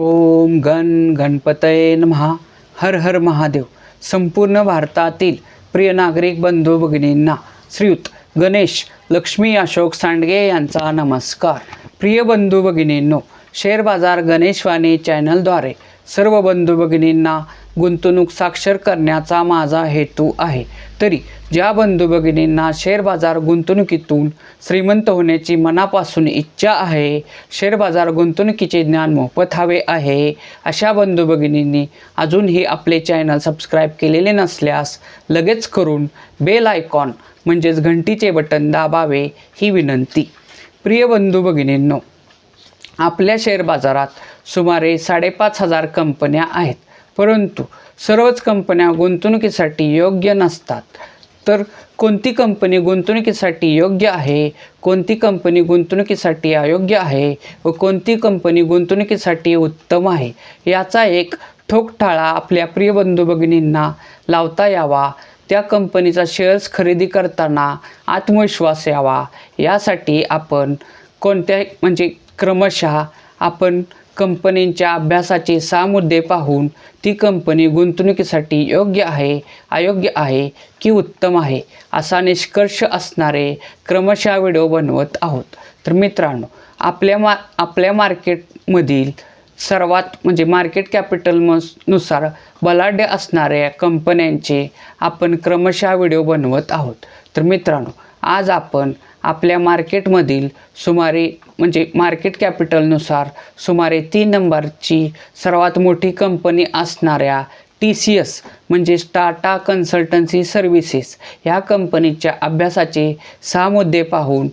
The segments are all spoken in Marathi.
ओम गण गणपतये नमहा हर हर महादेव। संपूर्ण भारतातील प्रिय नागरिक बंधू भगिनींना श्रीयुत गणेश लक्ष्मी अशोक सांडगे यांचा नमस्कार. प्रिय बंधू भगिनींनो शेअर बाजार गणेशवाणी चॅनलद्वारे सर्व बंधू भगिनींना गुंतवणूक साक्षर करण्याचा माझा हेतू आहे. तरी ज्या बंधू भगिनींना शेअर बाजार गुंतवणुकीतून श्रीमंत होण्याची मनापासून इच्छा आहे शेअर बाजार गुंतवणुकीचे ज्ञान मोफत हवे आहे अशा बंधू भगिनींनी अजूनही आपले चॅनल सबस्क्राईब केलेले नसल्यास लगेच करून बेल आयकॉन म्हणजेच घंटीचे बटन दाबावे ही विनंती. प्रिय बंधू भगिनींनो आपल्या शेअर बाजारात सुमारे साडेपाच हजार कंपन्या आहेत. परंतु सर्वच कंपन्या गुंतवणुकीसाठी योग्य नसतात. तर कोणती कंपनी गुंतवणुकीसाठी योग्य आहे? कोणती कंपनी गुंतवणुकीसाठी अयोग्य आहे? व कोणती कंपनी गुंतवणुकीसाठी उत्तम आहे? याचा एक ठोकठाळा आपल्या प्रिय बंधू भगिनींना लावता यावा. त्या कंपनीचा शेअर्स खरेदी करताना आत्मविश्वास यावा. यासाठी आपण कोणत्या म्हणजे क्रमशः आपण कंपनींच्या अभ्यासाचे सहा मुद्दे पाहून ती कंपनी गुंतवणुकीसाठी योग्य आहे अयोग्य आहे की उत्तम आहे असा निष्कर्ष असणारे क्रमशः व्हिडिओ बनवत आहोत. तर मित्रांनो आपल्या मा आपल्या मार्केटमधील सर्वात म्हणजे मार्केट कॅपिटलनुसार बलाढ्य असणाऱ्या कंपन्यांचे आपण क्रमशः व्हिडिओ बनवत आहोत. तर मित्रांनो आज आपण आपल्या मार्केटमधील सुमारे म्हणजे मार्केट कॅपिटलनुसार सुमारे तीन नंबरची सर्वात मोठी कंपनी असणाऱ्या टी सी एस म्हणजेच टाटा कन्सल्टन्सी सर्व्हिसेस ह्या कंपनीच्या अभ्यासाचे सहा मुद्दे पाहून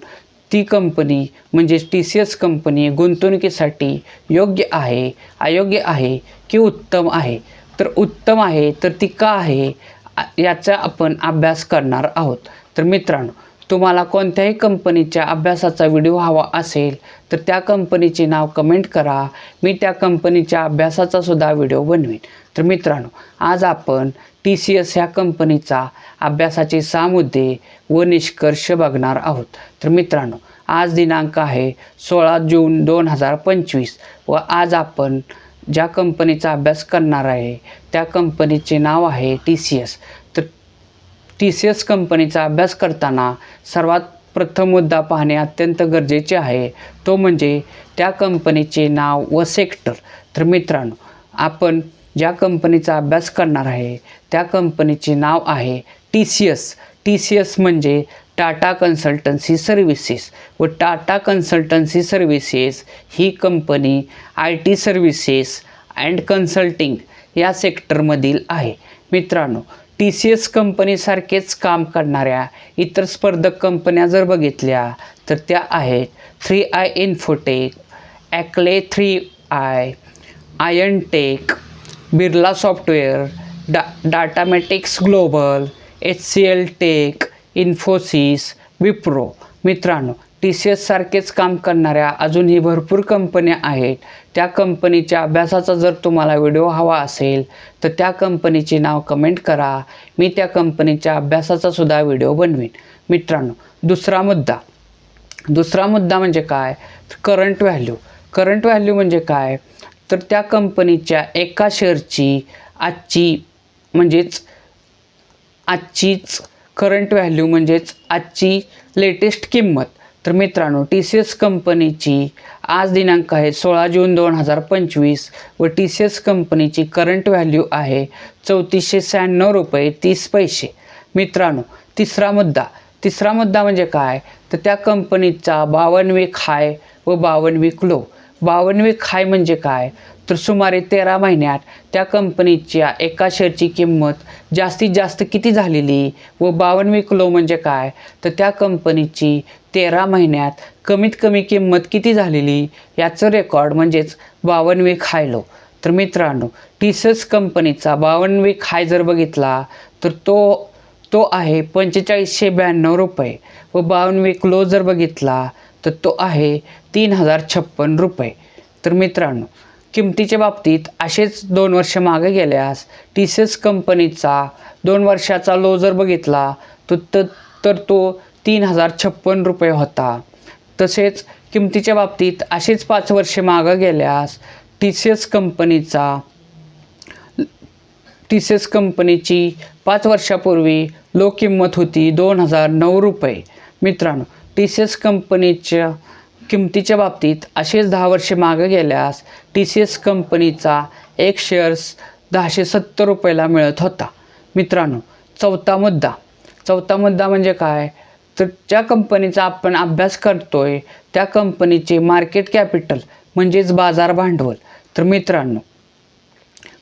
ती कंपनी म्हणजेच टी सी एस कंपनी गुंतवणुकीसाठी योग्य आहे अयोग्य आहे की उत्तम आहे? तर उत्तम आहे तर ती का आहे? याचा आपण अभ्यास करणार आहोत. तर मित्रांनो तुम्हाला कोणत्याही कंपनीच्या अभ्यासाचा व्हिडिओ हवा असेल तर त्या कंपनीचे नाव कमेंट करा. मी त्या कंपनीच्या अभ्यासाचा सुद्धा व्हिडिओ बनवीन. तर मित्रांनो आज आपण टी सी एस ह्या कंपनीचा अभ्यासाचे सहा मुद्दे व निष्कर्ष बघणार आहोत. तर मित्रांनो आज दिनांक आहे सोळा जून दोन हजार पंचवीस व आज आपण ज्या कंपनीचा अभ्यास करणार आहे त्या कंपनीचे नाव आहे T C S. T C S कंपनीचा अभ्यास करताना सर्वात प्रथम मुद्दा पाहणे अत्यंत गरजेचे आहे. तो म्हणजे त्या कंपनीचे नाव व सेक्टर. तर मित्रांनो आपण ज्या कंपनीचा अभ्यास करणार आहे त्या कंपनीचे नाव आहे T C S T C S म्हणजे टाटा कन्सल्टन्सी सर्व्हिसेस. व Tata consultancy services he company I T services and consulting या सेक्टरमधील आहे. मित्रांनो टी सी एस कंपनीसारखेच काम करणाऱ्या इतर स्पर्धक कंपन्या जर बघितल्या तर त्या आहेत थ्री आय इन्फोटेक ॲक्ले थ्री आय आयन टेक बिर्ला सॉफ्टवेअर डा Datamatics global H C L tech Infosys Wipro मित्रांनो टी सी एससारखेच काम करणाऱ्या अजूनही भरपूर कंपन्या आहेत. त्या कंपनीच्या अभ्यासाचा जर तुम्हाला व्हिडिओ हवा असेल तर त्या कंपनीचे नाव कमेंट करा. मी त्या कंपनीच्या अभ्यासाचा सुद्धा व्हिडिओ बनवीन. मित्रांनो दुसरा मुद्दा. दुसरा मुद्दा म्हणजे काय? करंट व्हॅल्यू करंट व्हॅल्यू म्हणजे काय? तर त्या कंपनीच्या एका शेअरची आजची म्हणजेच आजचीच करंट व्हॅल्यू म्हणजेच आजची लेटेस्ट किंमत. तर मित्रांनो टी सी एस कंपनीची आज दिनांक आहे सोळा जून दोन हजार पंचवीस व टी सी एस कंपनीची करंट व्हॅल्यू आहे चौतीसशे शहाण्णव रुपये तीस पैसे. मित्रांनो तिसरा मुद्दा. तिसरा मुद्दा म्हणजे काय? तर त्या कंपनीचा बावन्न वीक हाय व बावन्न वीक लो बावन्न वीक हाय म्हणजे काय? तर सुमारे तेरा महिन्यात त्या कंपनीच्या एका शेअरची किंमत जास्तीत जास्त किती झालेली? व बावन्न किलो म्हणजे काय? तर त्या कंपनीची तेरा महिन्यात कमीत कमी किंमत किती झालेली? याचं रेकॉर्ड म्हणजेच बावन्न खायलो. लो तर मित्रांनो टीसस कंपनीचा बावन्न खाय हाय जर बघितला तर तो तो आहे पंचेचाळीसशे ब्याण्णव रुपये. व बावन्नवी क्लो जर बघितला तर तो आहे तीन हजार छप्पन रुपये. तर मित्रांनो किमतीच्या बाबतीत असेच दोन वर्ष मागे गेल्यास टी सी एस कंपनीचा दोन वर्षाचा लो जर बघितला तो त तर तो तीन हजार छप्पन रुपये होता. तसेच किमतीच्या बाबतीत असेच पाच वर्षे मागं गेल्यास टी सी एस कंपनीचा टी सी एस कंपनीची पाच वर्षापूर्वी लो किंमत होती दोन हजार नऊ रुपये. मित्रांनो टी सी एस कंपनीच्या किमतीच्या बाबतीत असेच दहा वर्षे मागे गेल्यास टी सी एस कंपनीचा एक शेअर्स दहाशे सत्तर रुपयाला मिळत होता. मित्रांनो चौथा मुद्दा. चौथा मुद्दा म्हणजे काय? तर ज्या कंपनीचा आपण अभ्यास करतो आहे त्या कंपनीचे मार्केट कॅपिटल म्हणजेच बाजार भांडवल. तर मित्रांनो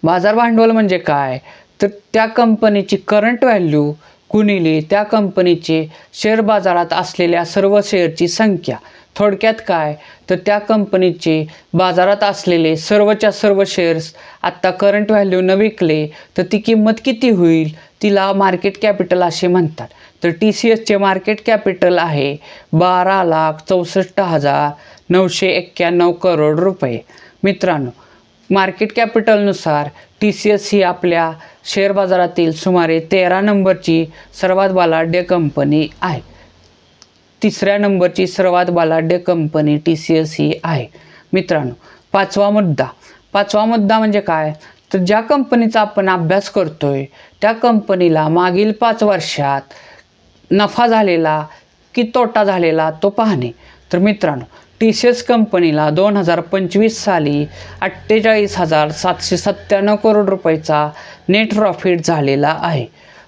बाजार भांडवल म्हणजे काय? तर त्या कंपनीची करंट व्हॅल्यू गुणिले त्या कंपनीचे शेअर बाजारात असलेल्या सर्व शेअरची संख्या. थोडक्यात काय? तर त्या कंपनीचे बाजारात असलेले सर्वच्या सर्व शेअर्स आत्ता करंट व्हॅल्यू न विकले तर ती किंमत किती होईल? तिला मार्केट कॅपिटल असे म्हणतात. तर टी सी एसचे मार्केट कॅपिटल आहे बारा लाख चौसष्ट हजार नऊशे एक्क्याण्णव करोड रुपये. मित्रांनो मार्केट कॅपिटलनुसार टी सी एस ही आपल्या शेअर बाजारातील सुमारे तेरा नंबरची सर्वात बलाढ्य कंपनी आहे. तिसऱ्या नंबरची सर्वात बलाढ्य कंपनी टी सी एस ही आहे. मित्रांनो पाचवा मुद्दा. पाचवा मुद्दा म्हणजे काय? तर ज्या कंपनीचा आपण अभ्यास करतोय त्या कंपनीला मागील पाच वर्षात नफा झालेला की तोटा झालेला तो पाहणे. तर मित्रांनो टी सी एस कंपनीला दोन हजार पंचवीस साली अठ्ठेचाळीस हजार सातशे सत्त्याण्णव करोड रुपयाचा नेट प्रॉफिट झालेला आहे.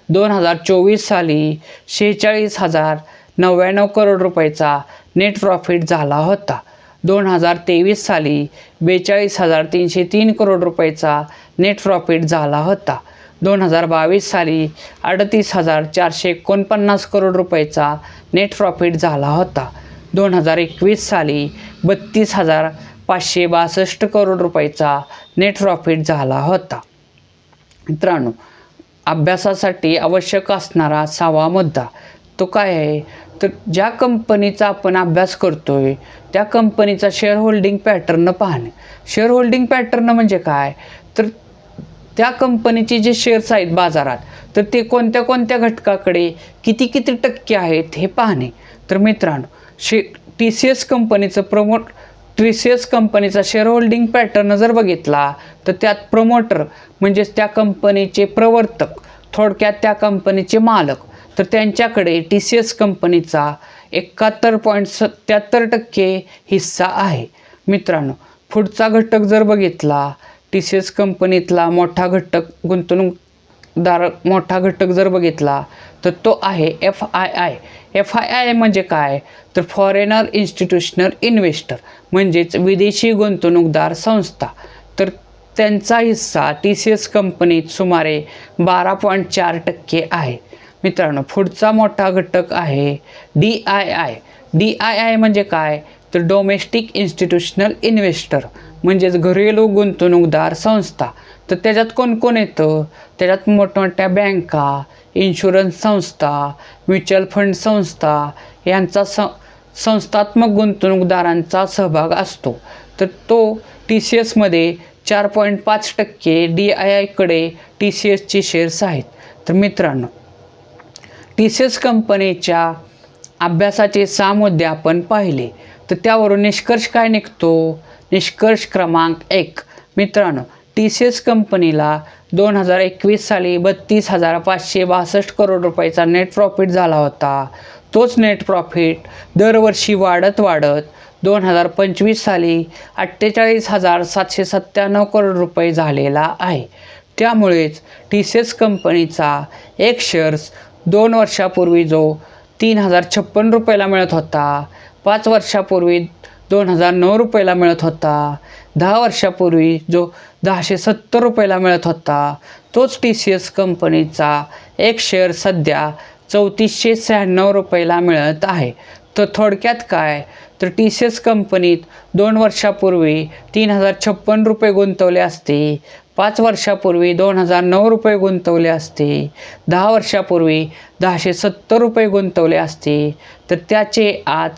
दोन हजार चोवीस साली शेहेचाळीस हजार नव्याण्णव करोड रुपयाचा नेट प्रॉफिट झाला होता. दोन हजार तेवीस साली बेचाळीस हजार तीनशे तीन करोड रुपयाचा नेट प्रॉफिट झाला होता. दोन हजार बावीस साली अडतीस हजार चारशे एकोणपन्नास करोड रुपयाचा नेट प्रॉफिट झाला होता. दोन हजार एकवीस साली बत्तीस हजार पाचशे बासष्ट करोड रुपयाचा नेट प्रॉफिट झाला होता. मित्रांनो अभ्यासासाठी आवश्यक असणारा सहावा मुद्दा तो काय आहे? तर ज्या कंपनीचा आपण अभ्यास करतो आहे त्या कंपनीचा शेअर होल्डिंग पॅटर्न पाहणे. शेअर होल्डिंग पॅटर्न म्हणजे काय? तर त्या कंपनीचे जे शेअर्स आहेत बाजारात तर ते कोणत्या कोणत्या घटकाकडे किती किती टक्के आहेत हे पाहणे. तर मित्रांनो शे टी सी एस कंपनीचं प्रमोट टी सी एस कंपनीचा शेअर होल्डिंग पॅटर्न जर बघितला तर त्यात प्रमोटर म्हणजेच त्या कंपनीचे प्रवर्तक थोडक्यात त्या कंपनीचे मालक तर त्यांच्याकडे टी सी एस कंपनीचा एकाहत्तर पॉईंट सत्याहत्तर टक्के हिस्सा आहे. मित्रांनो पुढचा घटक जर बघितला टी सी एस कंपनीतला मोठा घटक गुंतवणूकदार मोठा घटक जर बघितला तर तो आहे F I I F I I म्हणजे काय? तर फॉरेनर इन्स्टिट्यूशनल इन्व्हेस्टर म्हणजेच विदेशी गुंतवणूकदार संस्था. तर त्यांचा हिस्सा टी सी एस कंपनीत सुमारे बारा पॉईंट चार टक्के आहे. मित्रांनो पुढचा मोठा घटक आहे D I I D I I म्हणजे काय? तर डोमेस्टिक इन्स्टिट्यूशनल इन्व्हेस्टर म्हणजेच घरेलू गुंतवणूकदार संस्था. तर त्याच्यात कोण कोण येतं? त्याच्यात मोठमोठ्या बँका इन्शुरन्स संस्था म्युच्युअल फंड संस्था यांचा स संस्थात्मक गुंतवणूकदारांचा सहभाग असतो. तर तो टी सी एसमध्ये चार पॉईंट पाच टक्के डी आय आयकडे टी सी एसचे शेअर्स आहेत. तर मित्रांनो टी सी एस कंपनीच्या अभ्यासाचे सहा मुद्दे आपण पाहिले. तर त्यावरून निष्कर्ष काय निघतो? निष्कर्ष क्रमांक एक. मित्रांनो टी सी एस कंपनीला दोन हजार एकवीस साली बत्तीस हजार पाचशे बासष्ट करोड रुपयाचा नेट प्रॉफिट झाला होता. तोच नेट प्रॉफिट दरवर्षी वाढत वाढत दोन हजार पंचवीस साली अठ्ठेचाळीस हजार सातशे सत्त्याण्णव करोड रुपये झालेला आहे. त्यामुळेच टी सी एस कंपनीचा एक शेअर्स दोन वर्षापूर्वी जो तीन हजार छप्पन रुपयाला मिळत होता पाच वर्षापूर्वी दोन हजार नऊ रुपयाला मिळत होता दहा वर्षापूर्वी जो दहाशे सत्तर रुपयाला मिळत होता तोच टी सी एस कंपनीचा एक शेअर सध्या चौतीसशे शहाण्णव रुपयाला मिळत आहे. तर थोडक्यात काय? तर टी सी एस कंपनीत दोन वर्षापूर्वी तीन हजार छप्पन रुपये गुंतवले असते. पाच वर्षापूर्वी दोन हजार नऊ रुपये गुंतवले असते. दहा वर्षापूर्वी दहाशे सत्तर रुपये गुंतवले असते. तर त्याचे आज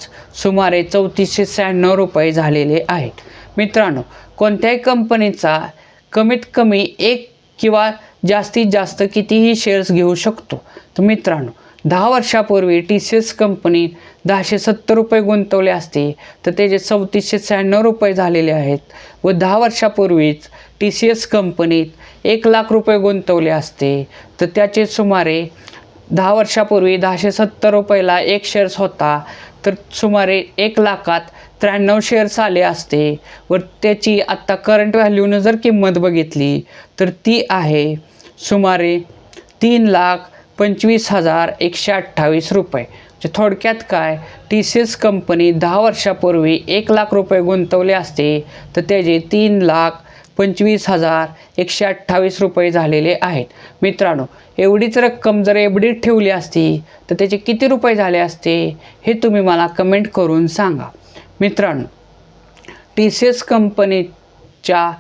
सुमारे चौतीसशे शहाण्णव रुपये झालेले आहेत. मित्रांनो कोणत्याही कंपनीचा कमीत कमी एक किंवा जास्तीत जास्त कितीही शेअर्स घेऊ शकतो. तर मित्रांनो दहा वर्षापूर्वी टी सी एस कंपनीत दहाशे सत्तर रुपये गुंतवले असते. तर त्याचे चौतीसशे शहाण्णव रुपये झालेले आहेत व दहा वर्षापूर्वीच टी सी एस कंपनीत एक लाख रुपये गुंतवले असते. तर त्याचे सुमारे दहा वर्षापूर्वी दहाशे सत्तर रुपयाला एक शेअर्स होता. तर सुमारे एक लाखात त्र्याण्णव शेअर्स आले असते व त्याची आत्ता करंट व्हॅल्यूनं जर किंमत बघितली तर ती आहे सुमारे तीन लाख पंचवीस हजार एकशे अठ्ठावीस रुपये. म्हणजे थोडक्यात काय टी सी एस कंपनी दहा वर्षापूर्वी एक लाख रुपये गुंतवले असते तर त्याचे तीन लाख पंचवीस हजार एकशे अठ्ठावीस रुपये झालेले आहेत. मित्रांनो एवढीच रक्कम जर एवढी ठेवली असती तर त्याचे किती रुपये झाले असते हे तुम्ही मला कमेंट करून सांगा. मित्रांनो टी सी एस कंपनीच्या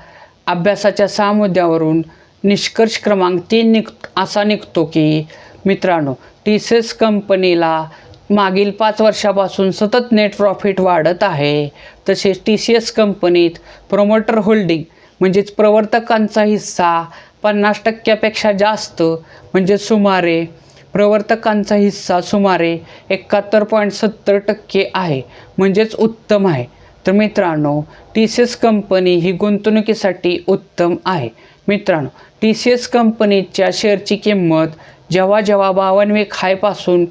अभ्यासाच्या सहा मुद्द्यावरून निष्कर्ष क्रमांक तीन निघ असा निघतो की मित्रांनो टी सी एस कंपनीला मागील पाच वर्षापासून सतत नेट प्रॉफिट वाढत आहे. तसेच टी सी एस कंपनीत प्रोमोटर होल्डिंग म्हणजेच प्रवर्तकांचा हिस्सा पन्नास टक्क्यापेक्षा जास्त म्हणजे सुमारे प्रवर्तकांचा हिस्सा सुमारे एकाहत्तर पॉईंट सत्तर टक्के आहे म्हणजेच उत्तम आहे. तर मित्रांनो टी सी एस कंपनी ही गुंतवणुकीसाठी उत्तम आहे. मित्रांनो टी सी एस कंपनीच्या शेअरची किंमत जेव्हा जेव्हा बावनवे खायपासून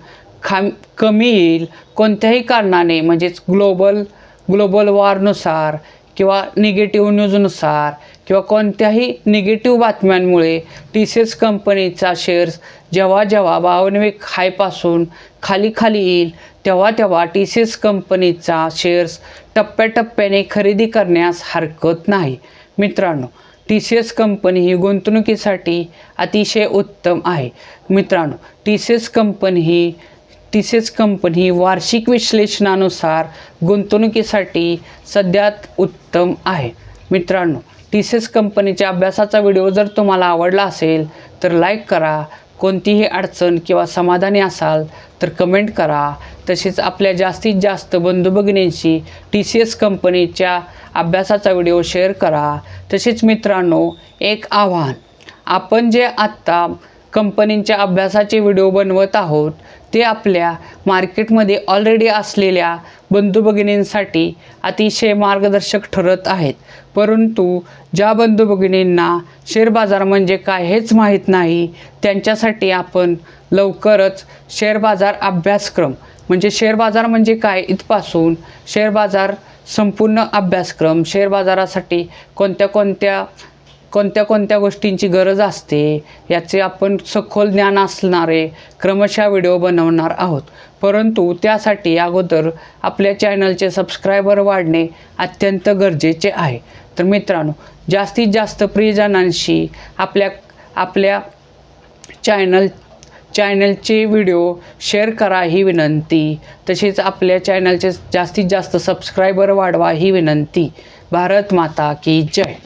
खा कमी येईल कोणत्याही कारणाने म्हणजेच ग्लोबल ग्लोबल वॉरनुसार किंवा निगेटिव्ह न्यूजनुसार किंवा कोणत्याही निगेटिव्ह बातम्यांमुळे टी सी एस कंपनीचा शेअर्स जेव्हा जेव्हा बावनवे खायपासून खाली खाली येईल तेव्हा तेव्हा टी सी एस कंपनीचा शेअर्स टप्प्याटप्प्याने खरेदी करण्यास हरकत नाही. मित्रांनो टी सी एस कंपनी ही गुंतवणुकीसाठी अतिशय उत्तम आहे. मित्रांनो टी सी एस कंपनी ही टी सी एस कंपनी ही वार्षिक विश्लेषणानुसार गुंतवणुकीसाठी सध्यात उत्तम आहे. मित्रांनो टी सी एस कंपनीच्या अभ्यासाचा व्हिडिओ जर तुम्हाला आवडला असेल तर लाईक करा. कोणतीही अडचण किंवा समाधानी असाल तर कमेंट करा. तसेच आपल्या जास्तीत जास्त बंधू भगिनींशी टी सी एस कंपनीच्या अभ्यासाचा व्हिडिओ शेअर करा. तसेच मित्रांनो एक आव्हान. आपण जे आत्ता कंपनींच्या अभ्यासाचे व्हिडिओ बनवत आहोत ते आपल्या मार्केटमध्ये ऑलरेडी असलेल्या बंधू भगिनींसाठी अतिशय मार्गदर्शक ठरत आहेत. परंतु ज्या बंधू भगिनींना शेअर बाजार म्हणजे काय हेच माहीत नाही त्यांच्यासाठी आपण लवकरच शेअर बाजार अभ्यासक्रम म्हणजे शेअर बाजार म्हणजे काय इथपासून शेअर बाजार संपूर्ण अभ्यासक्रम शेअर बाजारासाठी कोणत्या कोणत्या कोणत्या कोणत्या गोष्टींची गरज असते याचे आपण सखोल ज्ञान असणारे क्रमशः व्हिडिओ बनवणार आहोत. परंतु त्यासाठी अगोदर आपल्या चॅनलचे सबस्क्रायबर वाढणे अत्यंत गरजेचे आहे. तर मित्रांनो जास्तीत जास्त प्रियजनांशी आपल्या आपल्या चॅनल चॅनलचे व्हिडिओ शेअर करा ही विनंती. तसेच आपल्या चॅनलचे जास्तीत जास्त सबस्क्रायबर वाढवा ही विनंती. भारत माता की जय.